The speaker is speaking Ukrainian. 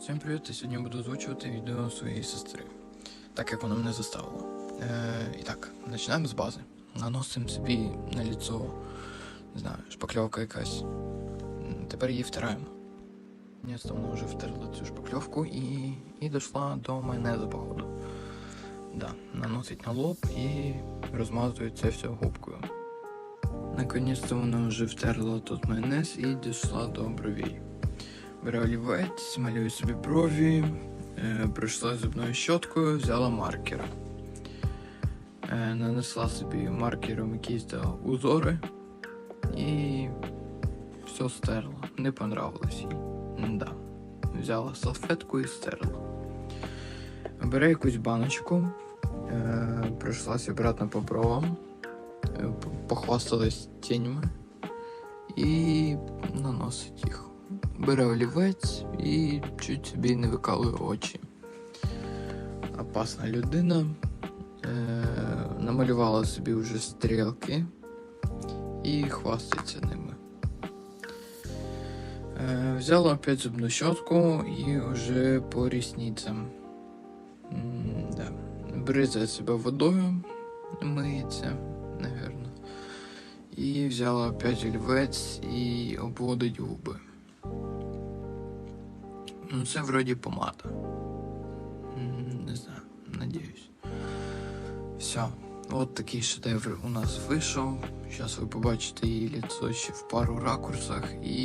Всім привіт! Сьогодні буду озвучувати відео своєї сестри, так як вона мене заставила. Е, і так, починаємо з бази. Наносимо собі на ліцо, не знаю, шпакльовка якась. Тепер її втираємо. Вона вже втерла цю шпакльовку і, і дійшла до майонезу, походу. Да, наносить на лоб і розмазує це все губкою. Наконець-то вона вже втерла тут майонез і дійшла до бровей. Бере олівець, малює собі брові, е, пройшла зубною щоткою, взяла маркер. Е, нанесла собі маркером якісь узори і все стерла. Не понравилось їй. Да. Взяла салфетку і стерла. Бере якусь баночку, е, пройшлася обратно по бровам, похвасталась тенями і наносить їх бере олівець і чуть собі не викалує очі. Опасна людина. Е, намалювала собі вже стрілки і хвастається ними. Е, взяла опять зубну щотку і вже по рісницям. Да. Бризає себе водою, миється, напевно. І взяла опять олівець і обводить губи. Ну, це вроді помада. Не знаю, надіюсь. Все. От такий шедевр у нас вийшов. Зараз ви побачите її лицо ще в пару ракурсах і.